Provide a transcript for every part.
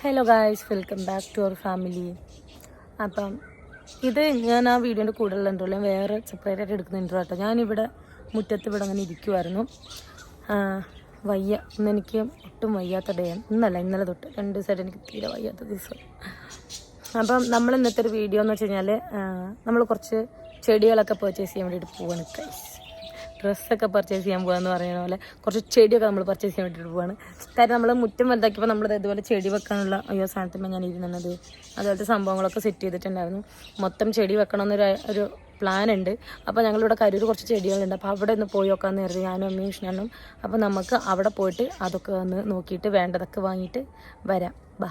Hello guys welcome back to our family അപ്പം ഇത് ഞാൻ ആ വീഡിയോന്റെ കൂടെയുള്ള ഇൻട്രോ ഞാൻ വേറെ സെപ്പറേറ്റ് ആയിട്ട് എടുക്കുന്ന ഇൻട്രോ കേട്ടോ ഞാനിവിടെ മുറ്റത്ത് ഇവിടെ അങ്ങനെ ഇരിക്കുമായിരുന്നു വയ്യ. ഇന്ന് എനിക്ക് ഒട്ടും വയ്യാത്ത ഡേ ഇന്നല്ല ഇന്നലെ തൊട്ട്. രണ്ട് ദിവസമായിട്ട് എനിക്ക് തീരെ വയ്യാത്ത ദിവസം. അപ്പം നമ്മൾ ഇന്നത്തെ ഒരു വീഡിയോ എന്ന് വെച്ച് കഴിഞ്ഞാൽ നമ്മൾ കുറച്ച് ചെടികളൊക്കെ പർച്ചേസ് ചെയ്യാൻ വേണ്ടിയിട്ട് പോവാണ് ഗൈസ് ഡ്രസ്സൊക്കെ പർച്ചേസ് ചെയ്യാൻ പോകാന്ന് പറയുന്ന പോലെ കുറച്ച് ചെടിയൊക്കെ നമ്മൾ പർച്ചേസ് ചെയ്യാൻ വേണ്ടിയിട്ട് പോവാണ്. കാര്യം നമ്മൾ മുറ്റം വലുതാക്കിയപ്പോൾ നമ്മൾ ഇതുപോലെ ചെടി വെക്കാനുള്ള അയ്യോ സ്ഥാനത്തുമ്പോൾ ഞാൻ ഇരുന്നത്. അതുപോലത്തെ സംഭവങ്ങളൊക്കെ സെറ്റ് ചെയ്തിട്ടുണ്ടായിരുന്നു. മൊത്തം ചെടി വെക്കണമെന്നൊരു ഒരു പ്ലാൻ ഉണ്ട്. അപ്പോൾ ഞങ്ങളിവിടെ കരൂർ കുറച്ച് ചെടികളുണ്ട്. അപ്പോൾ അവിടെ ഒന്ന് പോയി നോക്കാമെന്ന് കരുതി ഞാനും അമ്മയും വിഷ്ണനും അപ്പോൾ നമുക്ക് അവിടെ പോയിട്ട് അതൊക്കെ ഒന്ന് നോക്കിയിട്ട് വേണ്ടതൊക്കെ വാങ്ങിയിട്ട് വരാം. ബാ.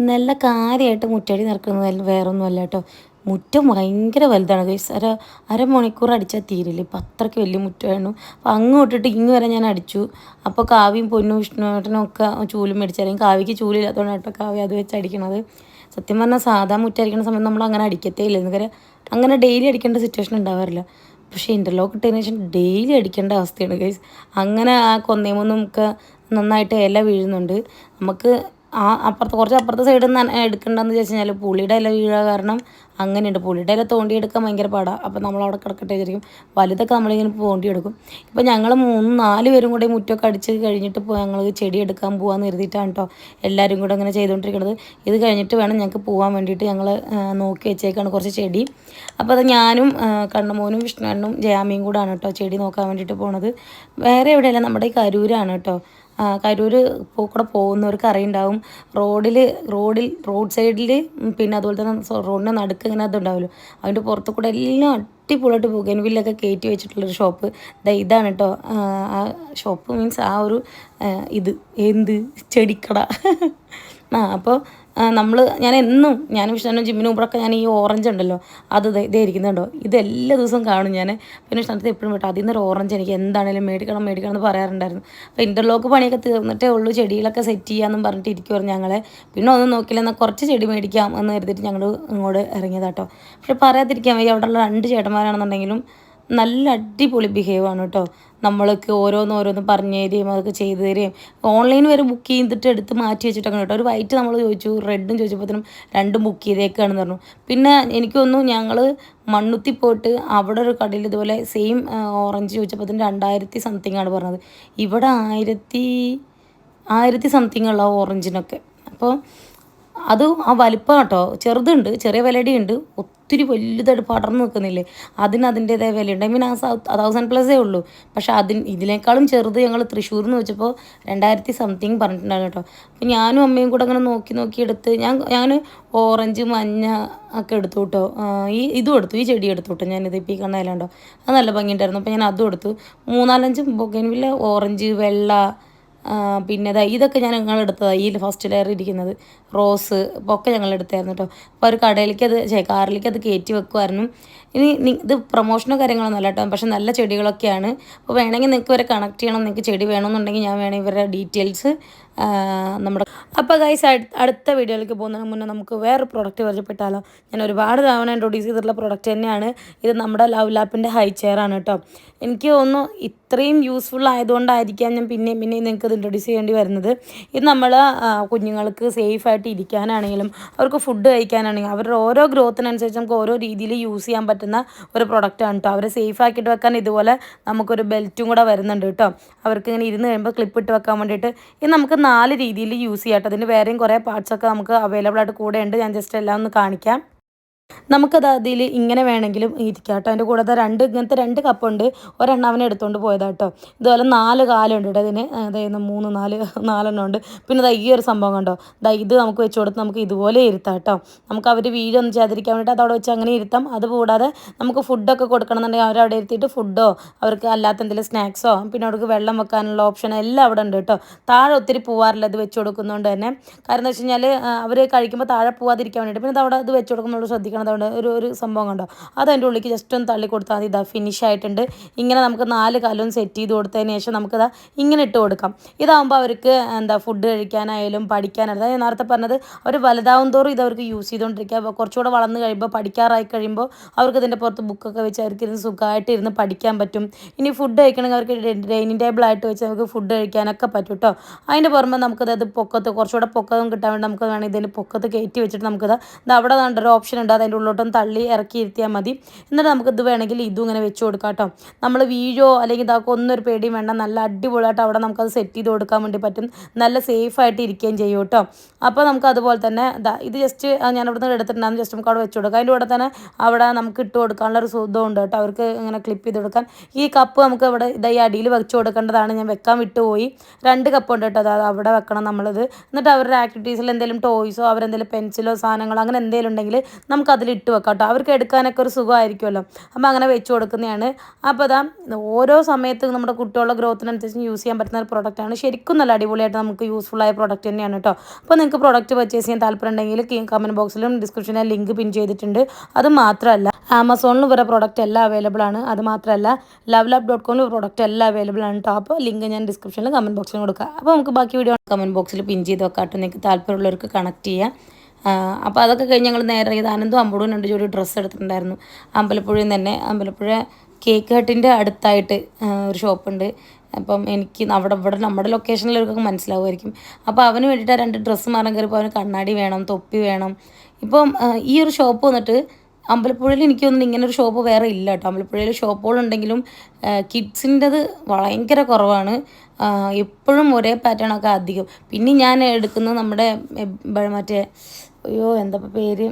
നല്ല കാര്യമായിട്ട് മുറ്റടി നിറക്കുന്നത് വേറൊന്നുമല്ല കേട്ടോ. മുറ്റം ഭയങ്കര വലുതാണ്. ഗൈസ് അര അരമണിക്കൂർ അടിച്ചാൽ തീരില്ല. ഇപ്പം അത്രയ്ക്ക് വലിയ മുറ്റമായിരുന്നു. അപ്പോൾ അങ്ങ് തൊട്ടിട്ട് ഇങ്ങ് വരെ ഞാൻ അടിച്ചു. അപ്പോൾ കാവ്യം പൊന്നും വിഷ്ണുവേട്ടനും ഒക്കെ ചൂലും മേടിച്ചാലും കാവ്യക്ക് ചൂലില്ലാത്തതുകൊണ്ട് കേട്ടോ കാവ്യ അത് വെച്ച് അടിക്കണത്. സത്യം പറഞ്ഞാൽ സാധാ മുറ്റം അടിക്കുന്ന സമയത്ത് നമ്മൾ അങ്ങനെ അടിക്കത്തേ ഇല്ല എന്ന് അങ്ങനെ ഡെയിലി അടിക്കേണ്ട സിറ്റുവേഷൻ ഉണ്ടാവാറില്ല. പക്ഷേ ഇന്റർലോക്ക് ഇട്ടതിന് ശേഷം ഡെയിലി അടിക്കേണ്ട അവസ്ഥയാണ് ഗൈസ് അങ്ങനെ ആ കൊന്നേമൊന്നും നമുക്ക് നന്നായിട്ട് ഇല വീഴുന്നുണ്ട്. നമുക്ക് ആ അപ്പുറത്ത് കുറച്ച് അപ്പുറത്തെ സൈഡിൽ നിന്ന് എടുക്കണ്ടെന്ന് വെച്ച് കഴിഞ്ഞാൽ പുളിയുടെ ഇല വീഴുക കാരണം അങ്ങനെയുണ്ട്. പുളിയുടെ ഇല തോണ്ടിയെടുക്കാൻ ഭയങ്കര പാടാണ് അപ്പം നമ്മളവിടെ കിടക്കട്ടെ വിചാരിക്കും. വലുതൊക്കെ നമ്മളിങ്ങനെ തോണ്ടിയെടുക്കും ഇപ്പം ഞങ്ങൾ മൂന്ന് നാല് പേരും കൂടെ മുറ്റമൊക്കെ അടിച്ച് കഴിഞ്ഞിട്ട് ഞങ്ങൾ ചെടി എടുക്കാൻ പോകാമെന്ന് കരുതിയിട്ടാണ് കേട്ടോ എല്ലാവരും കൂടെ അങ്ങനെ ചെയ്തുകൊണ്ടിരിക്കുന്നത് ഇത് കഴിഞ്ഞിട്ട് വേണം ഞങ്ങൾക്ക് പോകാൻ വേണ്ടിയിട്ട് ഞങ്ങൾ നോക്കി വെച്ചേക്കാണ് കുറച്ച് ചെടി. അപ്പോൾ അത് ഞാനും കണ്ണമോനും വിഷ്ണുവണ്ണും ജയാമിയും കൂടാണ് കേട്ടോ ചെടി നോക്കാൻ വേണ്ടിയിട്ട് പോണത്. വേറെ എവിടെയല്ല നമ്മുടെ ഈ കരൂരാണ് കേട്ടോ ആ, കരൂര് പോ- കൂടെ പോകുന്നവർക്ക് അറിയുണ്ടാവും. റോഡിൽ റോഡിൽ റോഡ് സൈഡിൽ പിന്നെ അതുപോലെ തന്നെ റോഡിന്റെ നടുക്ക് ഇങ്ങനെ അതുണ്ടാവുമല്ലോ. അതിന്റെ പുറത്തു കൂടെ എല്ലാം അടിപൊളിയായിട്ട് ബുഗൻവില്ലൊക്കെ കയറ്റി വെച്ചിട്ടുള്ളൊരു ഷോപ്പ്. ഇതാണ് കേട്ടോ ആ ഷോപ്പ് മീൻസ് ആ ഒരു ഇത്. എന്ത്? ചെടിക്കട. ആ അപ്പോൾ നമ്മൾ ഞാൻ എന്നും ഞാൻ വിഷ്ണു ജിമ്മിനും മുമ്പൊക്കെ ഞാൻ ഈ ഓറഞ്ച് ഉണ്ടല്ലോ അത് ഇതേ ഇരിക്കുന്നുണ്ടോ ഇത് ദിവസവും കാണും ഞാൻ പിന്നെ വിഷ്ണുത്തെ എപ്പോഴും വിട്ടു അതിൽ നിന്നൊരു ഓറഞ്ച് എനിക്ക് എന്താണേലും മേടിക്കണം മേടിക്കണം എന്ന് പറയാറുണ്ടായിരുന്നു. അപ്പോൾ ഇന്റർലോക്ക് പണിയൊക്കെ തീർന്നിട്ടേ ഉള്ളൂ ചെടികളൊക്കെ സെറ്റ് ചെയ്യാമെന്നും പറഞ്ഞിട്ട് ഇരിക്കുമായിരുന്നു ഞങ്ങളെ. പിന്നെ ഒന്നും നോക്കില്ല എന്നാൽ കുറച്ച് ചെടി മേടിക്കാം എന്ന് കരുതിയിട്ട് ഞങ്ങൾ ഇങ്ങോട്ട് ഇറങ്ങിയതാട്ടോ പക്ഷെ പറയാതിരിക്കാൻ വയ്യ അവിടെയുള്ള രണ്ട് ചേട്ടന്മാരാണെന്നുണ്ടെങ്കിലും നല്ല അടിപൊളി ബിഹേവ് ആണ് കേട്ടോ നമ്മൾക്ക് ഓരോന്ന് ഓരോന്ന് പറഞ്ഞു തരികയും അതൊക്കെ ചെയ്തു തരികയും ഓൺലൈൻ വരെ ബുക്ക് ചെയ്തിട്ട് എടുത്ത് മാറ്റി വെച്ചിട്ടൊക്കെ കേട്ടോ. ഒരു വൈറ്റ് നമ്മൾ ചോദിച്ചു റെഡും ചോദിച്ചപ്പോഴത്തേനും രണ്ടും ബുക്ക് ചെയ്തേക്കാണെന്ന് പറഞ്ഞു. പിന്നെ എനിക്ക് തോന്നുന്നു ഞങ്ങൾ മണ്ണുത്തി പോയിട്ട് അവിടെ ഒരു കടയിൽ ഇതുപോലെ സെയിം ഓറഞ്ച് ചോദിച്ചപ്പോഴത്തേനും രണ്ടായിരത്തി സംതിങ് ആണ് പറഞ്ഞത്. ഇവിടെ ആയിരത്തി ആയിരത്തി സംതിങ് ഉള്ള ഓറഞ്ചിനൊക്കെ അപ്പോൾ അത് ആ വലിപ്പം കേട്ടോ. ചെറുതുണ്ട് ചെറിയ വിലയുണ്ട്. ഒത്തിരി വലുതായിട്ട് പടർന്നു നിൽക്കുന്നില്ലേ? അതിന് അതിന്റേതായ വിലയുണ്ട്. ഐ മീൻ ആ തൗസൻഡ് പ്ലസേ ഉള്ളൂ. പക്ഷെ അതിന് ഇതിനേക്കാളും ചെറുത് ഞങ്ങൾ തൃശ്ശൂർ എന്ന് വെച്ചപ്പോൾ രണ്ടായിരത്തി സംതിങ് പറഞ്ഞിട്ടുണ്ടായിരുന്നു കേട്ടോ. അപ്പം ഞാനും അമ്മയും കൂടെ അങ്ങനെ നോക്കി നോക്കി എടുത്ത് ഞാൻ ഞാൻ ഓറഞ്ച് മഞ്ഞ ഒക്കെ എടുത്തു കേട്ടോ. ഈ ഇതും എടുത്തു. ഈ ചെടി എടുത്തു കേട്ടോ ഞാനിത് ഇപ്പോൾ ഈ കണ്ണയിലുണ്ടോ? അത് നല്ല ഭംഗിയുണ്ടായിരുന്നു. അപ്പോൾ ഞാൻ അതും എടുത്തു. മൂന്നാലഞ്ച് ബൊഗൈൻവില്ല ഓറഞ്ച് വെള്ള പിന്നെ ദാ ഇതൊക്കെ ഞാൻ ഞങ്ങൾ ഈ ഫസ്റ്റ് ലെയർ ഇരിക്കുന്നത്. റോസ് ഒക്കെ ഞങ്ങൾ എടുത്തായിരുന്നു കേട്ടോ അപ്പോൾ ഒരു കടയിലേക്ക് അത് കാറിലേക്ക് അത് കയറ്റി വെക്കുമായിരുന്നു ഇനി ഇത് പ്രൊമോഷനോ കാര്യങ്ങളൊന്നും അല്ല കേട്ടോ പക്ഷെ നല്ല ചെടികളൊക്കെയാണ്. അപ്പോൾ വേണമെങ്കിൽ നിങ്ങൾക്ക് ഇവരെ കണക്ട് ചെയ്യണം. നിങ്ങൾക്ക് ചെടി വേണമെന്നുണ്ടെങ്കിൽ ഞാൻ വേണമെങ്കിൽ ഇവരുടെ ഡീറ്റെയിൽസ് നമ്മുടെ അപ്പോൾ ഗൈസ് അടുത്ത വീഡിയോയിലേക്ക് പോകുന്നതിന് മുന്നേ നമുക്ക് വേറെ പ്രോഡക്റ്റ് പരിചയപ്പെട്ടാലോ. ഞാൻ ഒരുപാട് തവണ ഇൻട്രൊഡ്യൂസ് ചെയ്തിട്ടുള്ള പ്രോഡക്റ്റ് തന്നെയാണ്. ഇത് നമ്മുടെ ലവ് ലാപ്പിന്റെ ഹൈ ചെയർ ആണ് കേട്ടോ. എനിക്ക് തോന്നുന്നു ഇത്രയും യൂസ്ഫുൾ ആയതുകൊണ്ടായിരിക്കാം ഞാൻ പിന്നെയും പിന്നെയും നിങ്ങൾക്ക് ഇത് ഇൻട്രൊഡ്യൂസ് ചെയ്യേണ്ടി വരുന്നത്. ഇത് നമ്മൾ കുഞ്ഞുങ്ങൾക്ക് സേഫായിട്ട് ഇരിക്കാനാണെങ്കിലും അവർക്ക് ഫുഡ് കഴിക്കാനാണെങ്കിലും അവരുടെ ഓരോ ഗ്രോത്തിനനുസരിച്ച് നമുക്ക് ഓരോ രീതിയിൽ യൂസ് ചെയ്യാൻ പറ്റുന്ന ഒരു പ്രൊഡക്റ്റാണ് കേട്ടോ. അവരെ സേഫ് ആക്കിയിട്ട് വെക്കാൻ ഇതുപോലെ നമുക്കൊരു ബെൽറ്റും കൂടെ വരുന്നുണ്ട് കേട്ടോ. അവർക്ക് ഇങ്ങനെ ഇരുന്ന് കഴിയുമ്പോൾ ക്ലിപ്പ് ഇട്ട് വെക്കാൻ വേണ്ടിയിട്ട് ഇത് നമുക്ക് നാല് രീതിയിൽ യൂസ് ചെയ്യാം കേട്ടോ അതിന്റെ വേറെയും കുറേ പാർട്സൊക്കെ നമുക്ക് അവൈലബിൾ ആയിട്ട് കൂടെ ഉണ്ട്. ഞാൻ ജസ്റ്റ് എല്ലാം ഒന്ന് കാണിക്കാം. നമുക്കത് അതിൽ ഇങ്ങനെ വേണമെങ്കിലും ഇരിക്കാം കേട്ടോ അതിന്റെ കൂടെ രണ്ട് ഇങ്ങനത്തെ രണ്ട് കപ്പുണ്ട്. ഒരെണ്ണം അവനെ എടുത്തുകൊണ്ട് പോയതാണ് കേട്ടോ ഇതുപോലെ നാല് കാലുണ്ട് കേട്ടോ ഇതിന്. അതായത് മൂന്ന് നാല് നാലെണ്ണം ഉണ്ട്. പിന്നെ ദാ ഈ ഒരു സംഭവം കണ്ടോ? ദാ ഇത് നമുക്ക് വെച്ച് കൊടുത്ത് നമുക്ക് ഇതുപോലെ ഇരുത്താം കേട്ടോ നമുക്ക് അവർ വീഴൊന്നും ചെയ്യാതിരിക്കാൻ വേണ്ടിയിട്ട് അതവിടെ വെച്ച് അങ്ങനെ ഇരുത്താം. അതുകൂടാതെ നമുക്ക് ഫുഡൊക്കെ കൊടുക്കണമെന്നുണ്ടെങ്കിൽ അവരവിടെ ഇരുത്തിയിട്ട് ഫുഡോ അവർക്ക് അല്ലാത്ത എന്തെങ്കിലും സ്നാക്സോ പിന്നെ അവർക്ക് വെള്ളം വെക്കാനുള്ള ഓപ്ഷൻ എല്ലാം അവിടെ ഉണ്ട് കേട്ടോ താഴെ ഒത്തിരി പോവാറില്ല ഇത് വെച്ച് കൊടുക്കുന്നതുകൊണ്ട് തന്നെ. കാരണം എന്താ വെച്ച് കഴിഞ്ഞാൽ അവർ കഴിക്കുമ്പോൾ താഴെ പോവാതിരിക്കാൻ വേണ്ടിയിട്ട് പിന്നെ അവിടെ ഇത് വെച്ച് കൊടുക്കുമ്പോൾ നമ്മൾ ശ്രദ്ധിക്കണം അതുകൊണ്ട് ഒരു ഒരു സംഭവം കണ്ടോ? അത് അതിന്റെ ഉള്ളിലേക്ക് ജസ്റ്റ് ഒന്ന് തള്ളി കൊടുത്താൽ മതി. ഇതാ ഫിനിഷ് ആയിട്ടുണ്ട്. ഇങ്ങനെ നമുക്ക് നാല് കാലവും സെറ്റ് ചെയ്ത് കൊടുത്തതിന് ശേഷം നമുക്കിതാ ഇങ്ങനെ ഇട്ട് കൊടുക്കാം. ഇതാകുമ്പോൾ അവർക്ക് എന്താ ഫുഡ് കഴിക്കാനായാലും പഠിക്കാനായാലും അതായത് ഞാൻ നേരത്തെ പറഞ്ഞത് അവർ വലുതാവും തോറും ഇത് അവർക്ക് യൂസ് ചെയ്തുകൊണ്ടിരിക്കുക. അപ്പോൾ കുറച്ചുകൂടെ വളർന്നു കഴിയുമ്പോൾ പഠിക്കാറായി കഴിയുമ്പോൾ അവർക്ക് ഇതിന്റെ പുറത്ത് ബുക്കൊക്കെ വെച്ച് അവർക്ക് ഇരുന്ന് സുഖമായിട്ട് ഇരുന്ന് പഠിക്കാൻ പറ്റും. ഇനി ഫുഡ് കഴിക്കണമെങ്കിൽ അവർക്ക് ഡൈനിങ് ടേബിളായിട്ട് വെച്ച് നമുക്ക് ഫുഡ് കഴിക്കാനൊക്കെ പറ്റും കേട്ടോ. അതിന്റെ പുറമെ നമുക്കത് അത് പൊക്കത്ത് കുറച്ചുകൂടെ പൊക്കം കിട്ടാൻ വേണ്ടി നമുക്ക് വേണമെങ്കിൽ ഇതിൽ പൊക്കത്ത് കയറ്റി വെച്ചിട്ട് നമുക്കത് അവിടെ ഒരു ഓപ്ഷൻ ഉണ്ട്. അതിന്റെ ഉള്ളോട്ടൊന്ന് തള്ളി ഇറക്കി ഇരുത്തിയാൽ മതി. എന്നിട്ട് നമുക്ക് ഇത് വേണമെങ്കിൽ ഇതും ഇങ്ങനെ വെച്ച് കൊടുക്കാം കേട്ടോ. നമ്മൾ വീഴോ അല്ലെങ്കിൽ ഇതാക്കോ ഒന്നൊരു പേടിയും വേണ്ട. നല്ല അടിപൊളിയായിട്ട് അവിടെ നമുക്കത് സെറ്റ് ചെയ്ത് കൊടുക്കാൻ വേണ്ടി പറ്റും. നല്ല സേഫ് ആയിട്ട് ഇരിക്കുകയും ചെയ്യും കേട്ടോ. അപ്പോൾ നമുക്ക് അതുപോലെ തന്നെ ഇത് ജസ്റ്റ് ഞാൻ അവിടെ നിന്ന് എടുത്തിട്ടുണ്ടെന്ന് ജസ്റ്റ് നമുക്ക് അവിടെ വെച്ച് കൊടുക്കാം. അതിന്റെ കൂടെ തന്നെ അവിടെ നമുക്ക് ഇട്ട് കൊടുക്കാനുള്ള ഒരു സുഖമുണ്ട് കേട്ടോ. അവർക്ക് ഇങ്ങനെ ക്ലിപ്പ് ചെയ്ത് കൊടുക്കാൻ. ഈ കപ്പ് നമുക്ക് ഇവിടെ ഇതാ ഈ അടിയിൽ വെച്ച് കൊടുക്കേണ്ടതാണ്. ഞാൻ വെക്കാൻ വിട്ടുപോയി രണ്ട് കപ്പ് ഉണ്ട് കേട്ടോ. അത് അവിടെ വെക്കണം നമ്മളിത്. എന്നിട്ട് അവരുടെ ആക്ടിവിറ്റീസിൽ എന്തെങ്കിലും ടോയ്സോ അവരെന്തെങ്കിലും പെൻസിലോ സാധനങ്ങളോ അങ്ങനെ എന്തെങ്കിലും ഉണ്ടെങ്കിൽ നമുക്ക് അതിൽ ഇട്ട് വെക്കാം കേട്ടോ അവർക്ക് എടുക്കാനൊക്കെ ഒരു സുഖമായിരിക്കുമല്ലോ. അപ്പോൾ അങ്ങനെ വെച്ച് കൊടുക്കുന്നതാണ്. അപ്പോൾ അതാ ഓരോ സമയത്ത് നമ്മുടെ കുട്ടികളുടെ ഗ്രോത്തിനനുസരിച്ച് യൂസ് ചെയ്യാൻ പറ്റുന്ന ഒരു പ്രൊഡക്റ്റാണ് ശരിക്കും നല്ല അടിപൊളിയായിട്ട് നമുക്ക് യൂസ്ഫുൾ ആയ പ്രൊഡക്റ്റ് തന്നെയാണ് കേട്ടോ അപ്പോൾ നിങ്ങൾക്ക് പ്രോഡക്റ്റ് പർച്ചേസ് ചെയ്യാൻ താല്പര്യം ഉണ്ടെങ്കിൽ കമന്റ് ബോക്സിലും ഡിസ്ക്രിപ്ഷനിലും ലിങ്ക് പിൻ ചെയ്തിട്ടുണ്ട്. അത് മാത്രമല്ല ആമസോണിൽ ഇവരെ പ്രൊഡക്റ്റ് എല്ലാം അവൈലബിൾ ആണ്. അത് മാത്രമല്ല ലവ് ലാബ് ഡോട്ട് കോമിൽ പ്രൊഡക്റ്റ് എല്ലാം അവൈലബിൾ ആണ് കേട്ടോ അപ്പോൾ ലിങ്ക് ഞാൻ ഡിസ്ക്രിപ്ഷനിലും കമന്റ് ബോക്സിലും കൊടുക്കാം. അപ്പോൾ നമുക്ക് ബാക്കി വീഡിയോ കമന്റ് ബോക്സിൽ പിൻ ചെയ്ത് വെക്കാം കേട്ടോ നിങ്ങൾക്ക് താല്പര്യമുള്ളവർക്ക് കണക്ട് ചെയ്യാം. അപ്പോൾ അതൊക്കെ കഴിഞ്ഞ് ഞങ്ങൾ നേരെ ഇത് ആനന്ദും അമ്പൂടും രണ്ട് ജോഡി ഡ്രസ്സ് എടുത്തിട്ടുണ്ടായിരുന്നു. അമ്പലപ്പുഴയിൽ തന്നെ അമ്പലപ്പുഴ കേക്ക് ഹട്ടിന്റെ അടുത്തായിട്ട് ഒരു ഷോപ്പുണ്ട് അപ്പം എനിക്ക് അവിടെ ഇവിടെ നമ്മുടെ ലൊക്കേഷനിലൊക്കെ മനസ്സിലാവുമായിരിക്കും. അപ്പോൾ അവന് വേണ്ടിയിട്ട് രണ്ട് ഡ്രസ്സ് മാറാൻ കയറിയപ്പോൾ അവന് കണ്ണാടി വേണം തൊപ്പി വേണം. ഇപ്പം ഈ ഒരു ഷോപ്പ് വന്നിട്ട് അമ്പലപ്പുഴയിൽ എനിക്ക് തോന്നുന്നു ഇങ്ങനെ ഒരു ഷോപ്പ് വേറെ ഇല്ല കേട്ടോ. അമ്പലപ്പുഴയിൽ ഷോപ്പുകളുണ്ടെങ്കിലും കിഡ്സിന്റെത് ഭയങ്കര കുറവാണ്. എപ്പോഴും ഒരേ പാറ്റേണൊക്കെ അധികം. പിന്നെ ഞാൻ എടുക്കുന്നത് നമ്മുടെ മറ്റേ അയ്യോ എന്താ പേര്?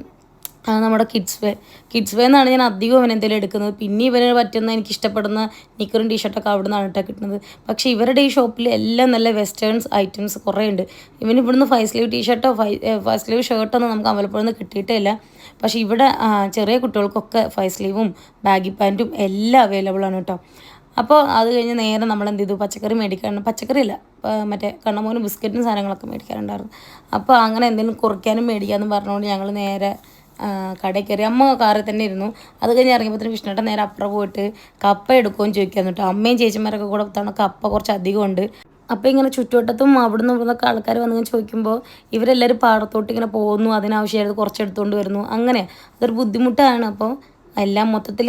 നമ്മുടെ കിഡ്സ് വേ കിഡ്സ് വേ എന്നാണ് ഞാൻ അധികം ഇവൻ എന്തെങ്കിലും എടുക്കുന്നത്. പിന്നെ ഇവന് പറ്റുന്ന എനിക്ക് ഇഷ്ടപ്പെടുന്ന നിക്കറും ടീഷർട്ടൊക്കെ അവിടെ നിന്നാണ് കേട്ടോ കിട്ടുന്നത്. പക്ഷേ ഇവരുടെ ഈ ഷോപ്പിൽ എല്ലാം നല്ല വെസ്റ്റേൺസ് ഐറ്റംസ് കുറേ ഉണ്ട്. ഇവൻ ഇവിടുന്ന് ഫൈവ് സ്ലീവ് ടീഷർട്ടോ ഫൈവ് സ്ലീവ് ഷർട്ടൊന്നും നമുക്ക് അമ്പലപ്പുഴയിൽ നിന്ന് കിട്ടിയിട്ടേ ഇല്ല പക്ഷേ ഇവിടെ ചെറിയ കുട്ടികൾക്കൊക്കെ ഫൈവ് സ്ലീവും ബാഗി പാന്റും എല്ലാം അവൈലബിൾ ആണ് കേട്ടോ. അപ്പോൾ അത് കഴിഞ്ഞ് നേരെ നമ്മൾ എന്ത് ചെയ്തു? പച്ചക്കറി മേടിക്കാൻ പച്ചക്കറി ഇല്ല മറ്റേ കണ്ണമോനും ബിസ്ക്കറ്റും സാധനങ്ങളൊക്കെ മേടിക്കാറുണ്ടായിരുന്നു. അപ്പോൾ അങ്ങനെ എന്തെങ്കിലും കുറയ്ക്കാനും മേടിക്കാമെന്ന് പറഞ്ഞുകൊണ്ട് ഞങ്ങൾ നേരെ കടയിൽ അമ്മ കാറിൽ തന്നെ ഇരുന്നു. അത് കഴിഞ്ഞ് ഇറങ്ങിയപ്പോൾ വിഷ്ണുട്ടൻ നേരെ അപ്പുറം പോയിട്ട് കപ്പ എടുക്കുമെന്ന് ചോദിക്കാൻ കേട്ടോ അമ്മയും ചേച്ചിമാരൊക്കെ കൂടെ തവണ കപ്പ കുറച്ച് അധികം ഉണ്ട്. അപ്പോൾ ഇങ്ങനെ ചുറ്റുവട്ടത്തും അവിടുന്ന് ഇവിടുന്നൊക്കെ ആൾക്കാർ വന്ന് ചോദിക്കുമ്പോൾ ഇവരെല്ലാവരും പാടത്തോട്ട് ഇങ്ങനെ പോകുന്നു അതിനാവശ്യമായിരുന്നു കുറച്ച് എടുത്തുകൊണ്ട് വരുന്നു. അങ്ങനെ അതൊരു ബുദ്ധിമുട്ടാണ്. അപ്പോൾ എല്ലാം മൊത്തത്തിൽ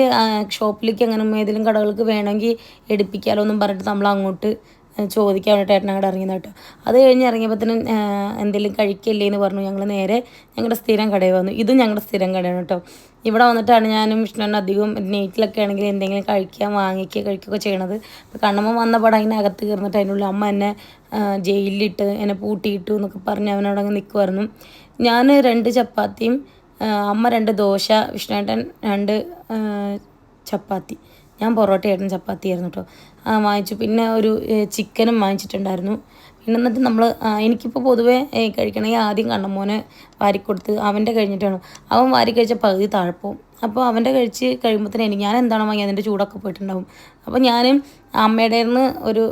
ഷോപ്പിലേക്ക് അങ്ങനെ ഏതെങ്കിലും കടകൾക്ക് വേണമെങ്കിൽ എടുപ്പിക്കാലോ എന്നും പറഞ്ഞിട്ട് നമ്മൾ അങ്ങോട്ട് ചോദിക്കാൻ വേണ്ടി ഏട്ടൻ അങ്ങോട്ട് ഇറങ്ങിയത് കേട്ടോ. അത് കഴിഞ്ഞ് ഇറങ്ങിയപ്പോഴത്തേനും എന്തെങ്കിലും കഴിക്കല്ലേ എന്ന് പറഞ്ഞു. ഞങ്ങൾ നേരെ ഞങ്ങളുടെ സ്ഥിരം കടയിൽ വന്നു. ഇതും ഞങ്ങളുടെ സ്ഥിരം കടയാണ് കേട്ടോ. ഇവിടെ വന്നിട്ടാണ് ഞാനും വിഷ്ണുവിനും അധികം നെയ്റ്റിലൊക്കെ ആണെങ്കിൽ എന്തെങ്കിലും കഴിക്കാൻ വാങ്ങിക്കുക കഴിക്കുകയൊക്കെ ചെയ്യണത്. അപ്പോൾ കണ്ണമ്മ വന്നപാട് അതിനകത്ത് കയറുന്നിട്ട് അതിനുള്ളിൽ അമ്മ എന്നെ ജയിലിലിട്ട് എന്നെ പൂട്ടിയിട്ടു എന്നൊക്കെ പറഞ്ഞ് അവനോട് അങ്ങ് നിൽക്കുമായിരുന്നു ഞാൻ രണ്ട് ചപ്പാത്തിയും അമ്മ രണ്ട് ദോശ വിഷ്ണുവേട്ടൻ രണ്ട് ചപ്പാത്തി. ഞാൻ പൊറോട്ട ഏട്ടൻ ചപ്പാത്തി ആയിരുന്നു കേട്ടോ വാങ്ങിച്ചു. പിന്നെ ഒരു ചിക്കനും വാങ്ങിച്ചിട്ടുണ്ടായിരുന്നു. പിന്നെ എന്നിട്ട് നമ്മൾ എനിക്കിപ്പോൾ പൊതുവേ കഴിക്കണമെങ്കിൽ ആദ്യം കണ്ണമോനെ വാരിക്കൊടുത്ത് അവന്റെ കഴിഞ്ഞിട്ടാണ്. അവൻ വാരി കഴിച്ച പകുതി താഴ്പോവും അപ്പോൾ അവന്റെ കഴിച്ച് കഴിയുമ്പോൾ എനിക്ക് ഞാൻ എന്താണ് വാങ്ങി അതിന്റെ ചൂടൊക്കെ പോയിട്ടുണ്ടാവും. അപ്പോൾ ഞാനും അമ്മയുടെ നിന്ന് ഒരു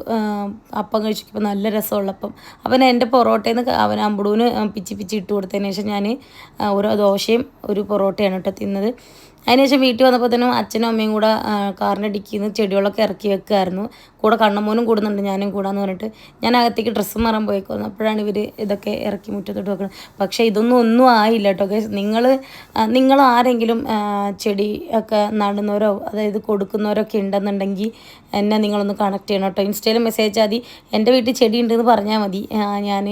അപ്പം കഴിച്ചപ്പോൾ നല്ല രസമുള്ളപ്പം അവൻ എന്റെ പൊറോട്ടയിൽ നിന്ന് അവൻ അമ്പടൂന് പിച്ചി പിച്ചി ഇട്ട് കൊടുത്തതിന് ശേഷം ഞാൻ ഓരോ ദോശയും ഒരു പൊറോട്ടയാണ് കേട്ടോ തിന്നത്. അതിനുശേഷം വീട്ടിൽ വന്നപ്പോഴത്തേനും അച്ഛനും അമ്മയും കൂടെ കാറിന്റെ ഡിക്കിയിൽ നിന്ന് ചെടികളൊക്കെ ഇറക്കി വെക്കുമായിരുന്നു കൂടെ കണ്ണമോനും കൂടുന്നുണ്ട് ഞാനും കൂടാന്ന് പറഞ്ഞിട്ട്. ഞാൻ അകത്തേക്ക് ഡ്രസ്സ് മാറാൻ പോയിക്കോന്നു അപ്പോഴാണ് ഇവർ ഇതൊക്കെ ഇറക്കി മുറ്റത്തോട്ട് വെക്കുന്നത്. പക്ഷേ ഇതൊന്നും ഒന്നും ആയില്ല കേട്ടോ ഗൈസ് നിങ്ങൾ നിങ്ങൾ ആരെങ്കിലും ചെടി ഒക്കെ നടുന്നവരോ അതായത് കൊടുക്കുന്നവരോ ഒക്കെ ഉണ്ടെന്നുണ്ടെങ്കിൽ എന്നെ നിങ്ങളൊന്ന് കണക്ട് ചെയ്യണം കേട്ടോ. ഇൻസ്റ്റയിൽ മെസ്സേജ് മതി എന്റെ വീട്ടിൽ ചെടി ഉണ്ടെന്ന് പറഞ്ഞാൽ മതി. ഞാൻ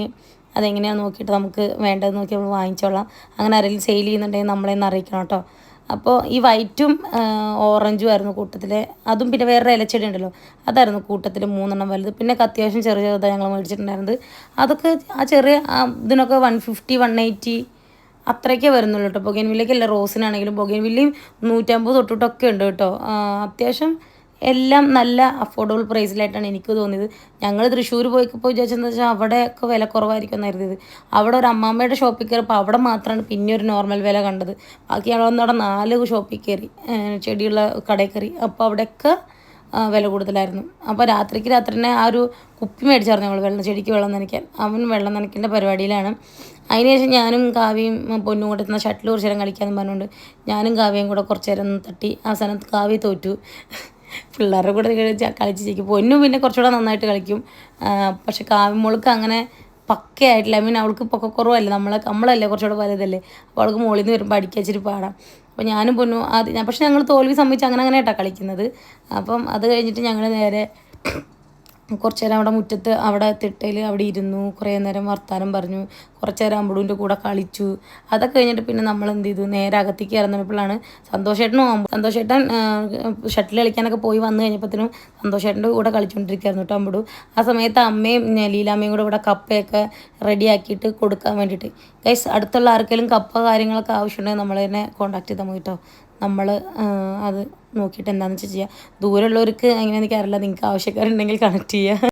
അതെങ്ങനെയാണെന്ന് നോക്കിയിട്ട് നമുക്ക് വേണ്ടതെന്ന് നോക്കി നമ്മൾ വാങ്ങിച്ചോളാം. അങ്ങനെ ആരെങ്കിലും സെയിൽ ചെയ്യുന്നുണ്ടെങ്കിൽ നമ്മളെ ഒന്ന് അറിയിക്കണം കേട്ടോ. അപ്പോൾ ഈ വൈറ്റും ഓറഞ്ചും ആയിരുന്നു കൂട്ടത്തിൽ അതും പിന്നെ വേറെ ഇലച്ചെടി ഉണ്ടല്ലോ അതായിരുന്നു കൂട്ടത്തിൽ മൂന്നെണ്ണം വലുത്. പിന്നെ അത്യാവശ്യം ചെറിയ ചെറുതാണ് ഞങ്ങൾ മേടിച്ചിട്ടുണ്ടായിരുന്നത്. അതൊക്കെ ആ ചെറിയ ഇതിനൊക്കെ വൺ ഫിഫ്റ്റി വൺ എയ്റ്റി അത്രയ്ക്കേ വരുന്നുള്ളൂ കേട്ടോ. ബൊഗൈൻവില്ലയ്ക്കല്ല റോസിനാണെങ്കിലും ബൊഗൈൻവില്ലയും നൂറ്റമ്പത് തൊട്ടിട്ടൊക്കെ ഉണ്ട് കേട്ടോ. അത്യാവശ്യം എല്ലാം നല്ല അഫോർഡബിൾ പ്രൈസിലായിട്ടാണ് എനിക്ക് തോന്നിയത്. ഞങ്ങൾ തൃശ്ശൂർ പോയിപ്പോൾ വിചാരിച്ചെന്ന് വെച്ചാൽ അവിടെയൊക്കെ വില കുറവായിരിക്കും എന്നായിരുന്നത് അവിടെ ഒരു അമ്മാമ്മയുടെ ഷോപ്പിൽ കയറിയപ്പോൾ അവിടെ മാത്രമാണ് പിന്നെ ഒരു നോർമൽ വില കണ്ടത്. ബാക്കി ഞങ്ങൾ അവിടെ നാല് ഷോപ്പിൽ കയറി ചെടിയുള്ള കടയിൽ കയറി. അപ്പോൾ അവിടെയൊക്കെ വില കൂടുതലായിരുന്നു. അപ്പോൾ രാത്രിക്ക് രാത്രി തന്നെ ആ ഒരു കുപ്പി മേടിച്ചായിരുന്നു ഞങ്ങൾ വെള്ളം ചെടിക്ക് വെള്ളം നനയ്ക്കാൻ. അവൻ വെള്ളം നനയ്ക്കേണ്ട പരിപാടിയിലാണ്. അതിനുശേഷം ഞാനും കാവ്യയും പൊന്നും കൂടെ എത്തുന്ന ഷട്ടിൽ കുറച്ച് നേരം കളിക്കാമെന്ന് പറഞ്ഞുകൊണ്ട് ഞാനും കാവ്യയും കൂടെ കുറച്ച് നേരം തട്ടി അവസാനം കാവ്യ തോറ്റു. പിള്ളേരുടെ കൂടെ കളിച്ച് ജയിക്കും പൊന്നും പിന്നെ കുറച്ചുകൂടെ നന്നായിട്ട് കളിക്കും. പക്ഷെ കാവ്യമോൾക്ക് അങ്ങനെ പക്കയായിട്ടില്ല ഐ മീൻ അവൾക്ക് പൊക്കക്കുറവല്ലേ നമ്മളെ നമ്മളല്ലേ കുറച്ചുകൂടെ വലുതല്ലേ. അപ്പോൾ അവൾക്ക് മുകളിൽ നിന്ന് വരുമ്പോൾ അടിക്കാച്ചിട്ട് പാടാം അപ്പോൾ ഞാനും പൊന്നു അത് പക്ഷെ ഞങ്ങൾ തോൽവി സംബന്ധിച്ച് അങ്ങനെ അങ്ങനെ ആയിട്ടാണ് കളിക്കുന്നത്. അപ്പം അത് കഴിഞ്ഞിട്ട് ഞങ്ങൾ നേരെ കുറച്ച് നേരം അവിടെ മുറ്റത്ത് അവിടെ തിട്ടയിൽ അവിടെ ഇരുന്നു കുറേ നേരം വർത്താനം പറഞ്ഞു കുറച്ച് നേരം അമ്പടൂന്റെ കൂടെ കളിച്ചു. അതൊക്കെ കഴിഞ്ഞിട്ട് പിന്നെ നമ്മൾ എന്ത് ചെയ്തു? നേരെ അകത്തേക്ക് ഇറങ്ങുമ്പോഴാണ് സന്തോഷേട്ടനും അമ്പു സന്തോഷേട്ടൻ ഷട്ടിൽ കളിക്കാനൊക്കെ പോയി വന്നു കഴിഞ്ഞപ്പോഴത്തേനും സന്തോഷേട്ടന്റെ കൂടെ കളിച്ചുകൊണ്ടിരിക്കുകയായിരുന്നു കേട്ടോ അമ്പുടു ആ സമയത്ത് അമ്മയും ലീലാമ്മയും കൂടെ ഇവിടെ കപ്പയൊക്കെ റെഡിയാക്കിയിട്ട് കൊടുക്കാൻ വേണ്ടിയിട്ട്. ഗൈസ് അടുത്തുള്ള ആർക്കെങ്കിലും കപ്പ കാര്യങ്ങളൊക്കെ ആവശ്യമുണ്ടെങ്കിൽ നമ്മൾ തന്നെ കോൺടാക്ട് ചെയ്താൽ മതി കേട്ടോ നമ്മൾ അത് നോക്കിയിട്ട് എന്താണെന്ന് വെച്ചാൽ ചെയ്യുക ദൂരമുള്ളവർക്ക് എങ്ങനെയാണെന്ന് എനിക്കറിയില്ല. നിങ്ങൾക്ക് ആവശ്യക്കാരുണ്ടെങ്കിൽ കണക്ട് ചെയ്യുക